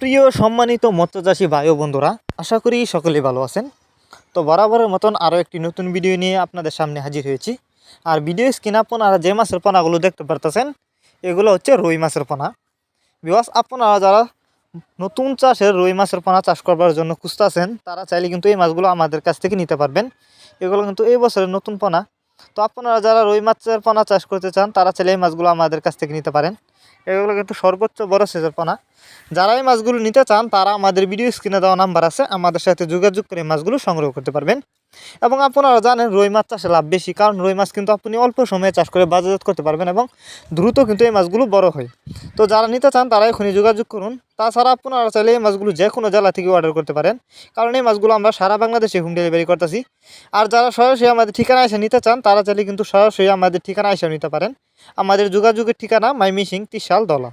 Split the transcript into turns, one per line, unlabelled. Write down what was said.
প্রিয় সম্মানিত মৎস্যচাষী ভাই ও বন্ধুরা, আশা করি সকলেই ভালো আছেন। তো বরাবরের মতন আরও একটি নতুন ভিডিও নিয়ে আপনাদের সামনে হাজির হয়েছি। আর ভিডিও স্ক্রিন আপনারা যে মাছের পোনাগুলো দেখতে পারতেছেন, এগুলো হচ্ছে রুই মাছের পোনা। বিকজ আপনারা যারা নতুন চাষের রুই মাছের পোনা চাষ করবার জন্য খুঁজতেছেন, তারা চাইলে কিন্তু এই মাছগুলো আমাদের কাছ থেকে নিতে পারবেন। এগুলো কিন্তু এই বছরের নতুন পোনা। তো আপনারা যারা রুই মাছের পোনা চাষ করতে চান, তারা চাইলে এই মাছগুলো আমাদের কাছ থেকে নিতে পারেন। এগুলো কিন্তু সর্বোচ্চ বড় সেজের পোনা। যারা এই মাছগুলো নিতে চান, তারা আমাদের ভিডিও স্ক্রিনে দেওয়া নাম্বার আছে। আমাদের সাথে যোগাযোগ করে মাছগুলো সংগ্রহ করতে পারবেন। এবং আপনারা জানেন, রুই মাছ চাষে লাভ বেশি, কারণ রুই মাছ কিন্তু আপনি অল্প সময়ে চাষ করে বাজারজাত করতে পারবেন এবং দ্রুত কিন্তু এই মাছগুলো বড় হয়। তো যারা নিতে চান তারা এখনই যোগাযোগ করুন। তাছাড়া আপনারা চাইলে এই মাছগুলো যে কোনো জেলা থেকে অর্ডার করতে পারেন। কারণ এই মাছগুলো আমরা সারা বাংলাদেশে হোম ডেলিভারি করতেছি। আর যারা সরাসরি আমাদের ঠিকানা এসে নিতে চান, তারা চাইলে কিন্তু সরাসরি আমাদের ঠিকানা এসে নিতে পারেন। আমাদের যোগাযোগের ঠিকানা মাইমিসিং তিসাল দলা।